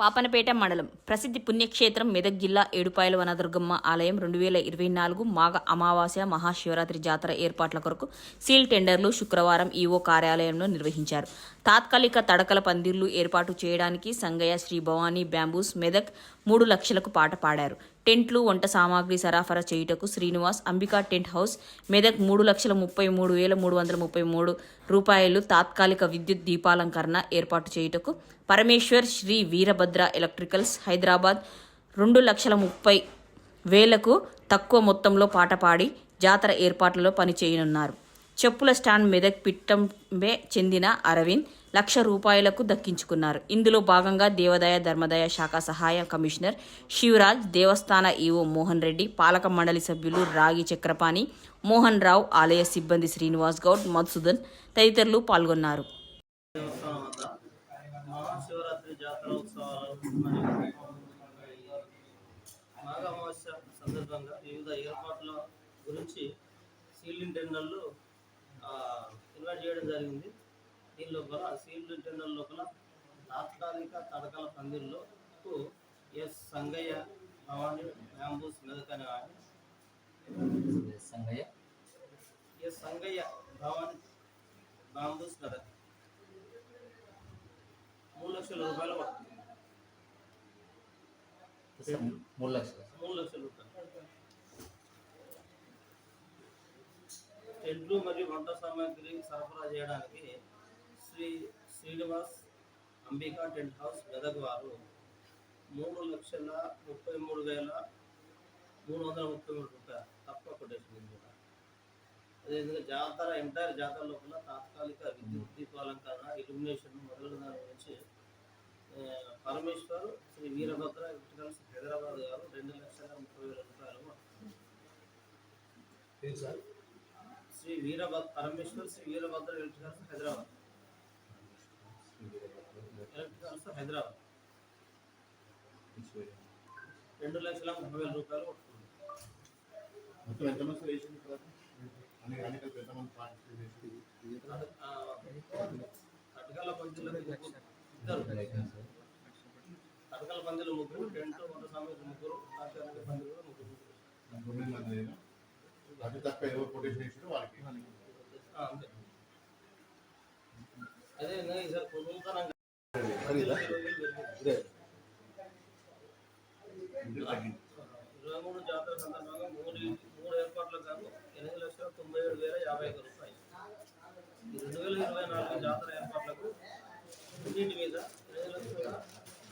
పాపనపేట మండలం ప్రసిద్ధి పుణ్యక్షేత్రం మెదక్ జిల్లా ఏడుపాయల వనదుర్గమ్మ ఆలయం రెండు వేల ఇరవై నాలుగు మాఘ అమావాస్య మహాశివరాత్రి జాతర ఏర్పాట్ల కొరకు సీల్ టెండర్లు శుక్రవారం ఈవో కార్యాలయంలో నిర్వహించారు. తాత్కాలిక తడకల పందిర్లు ఏర్పాటు చేయడానికి సంగయ్య శ్రీ భవానీ బ్యాంబూస్ మెదక్ మూడు లక్షలకు పాట పాడారు. టెంట్లు వంట సామాగ్రి సరఫరా చేయుటకు శ్రీనివాస్ అంబికా టెంట్ హౌస్ మెదక్ మూడు లక్షల ముప్పై మూడు వేల మూడు వందల ముప్పై మూడు రూపాయలు తాత్కాలిక విద్యుత్ దీపాలంకరణ ఏర్పాటు చేయుటకు పరమేశ్వర్ శ్రీ వీరభద్ర ఎలక్ట్రికల్స్ హైదరాబాద్ రెండు లక్షల ముప్పై వేలకు తక్కువ మొత్తంలో పాట పాడి జాతర ఏర్పాట్లలో పనిచేయనున్నారు. చెప్పుల స్టాండ్ మెదక్ పిట్టంబే చెందిన అరవింద్ లక్ష రూపాయలకు దక్కించుకున్నారు. ఇందులో భాగంగా దేవాదాయ ధర్మదాయ శాఖ సహాయ కమిషనర్ శివరాజ్ దేవస్థాన ఈవో మోహన్ రెడ్డి పాలక మండలి సభ్యులు రాగి చక్రపాణి మోహన్ రావు ఆలయ సిబ్బంది శ్రీనివాస్ గౌడ్ మధుసూదన్ తదితరులు పాల్గొన్నారు. సందర్భంగా వివిధ ఏర్పాట్ల గురించి టెండర్లు ఇన్వైట్ చేయడం జరిగింది. దీని లోపల సీల్డ్ టెండర్ లోపల తాత్కాలిక తడకల పందిర్లకు ఎస్ సంగయ్య భవాని బ్యాంబూస్ మెదక్ అనే సంగయ్య? ఎస్ సంగయ్య భవాని బాంబూస్ మెదక్ మూడు లక్షల రూపాయలు పడుతుంది. మూడు లక్షలు. మూడు లక్షల రూపాయలు. టెంట్లు మరియు వంట సామాగ్రి సరఫరా చేయడానికి శ్రీ శ్రీనివాస్ అంబికా టెంట్ హౌస్ మెదక్ వారు మూడు లక్షల ముప్పై మూడు వేల మూడు వందల ముప్పై మూడు రూపాయలు తక్కువ కొటేషన్ కూడా అదేవిధంగా జాతర ఎంటైర్ జాతర లోపల తాత్కాలిక విద్యుత్ దీపాలంకరణ ఇల్యూమినేషన్ మొదలైన దాని గురించి పరమేశ్వర్ శ్రీ వీరభద్ర ఎలక్ట్రికల్స్ హైదరాబాద్ గారు రెండు లక్షల ముప్పై వేల రూపాయలు శ్రీ వీరభద్ర పరమేశ్వర్ శ్రీ వీరభద్ర ఎలక్ట్రికల్స్ హైదరాబాద్. హైదరాబాద్ రెండు లక్షల ముప్పై వేల రూపాయలు కొట్టుకుంది మొత్తం ఎంతమంది వేసింది తర్వాత అన్ని అన్ని కలిపి ఎంతమంది పంచులకు ఇద్దరు పందులు ముగ్గురు టెంట్ వంద సమయం ముగ్గురు తాత్కాలిక పందులు ముగ్గురు మంది అయినా కొటేషన్ వాళ్ళకి అంతే ఈసారి నూతనంగా ఖరీదా? ఇదే. ఇరవై జాతర సందర్భంగా మూడు మూడు ఏర్పాట్లకు గాను ఎనిమిది లక్షల తొంభై ఏడు వేల యాభై ఐదు రూపాయలు రెండు వేల ఇరవై నాలుగు జాతర ఏర్పాట్లకు ఇంటి మీద ఎనిమిది లక్షల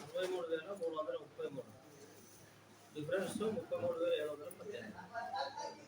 ముప్పై మూడు వేల మూడు వందల ముప్పై మూడు డిఫరెన్స్ ముప్పై మూడు వేల ఏడు వందల పద్దెనిమిది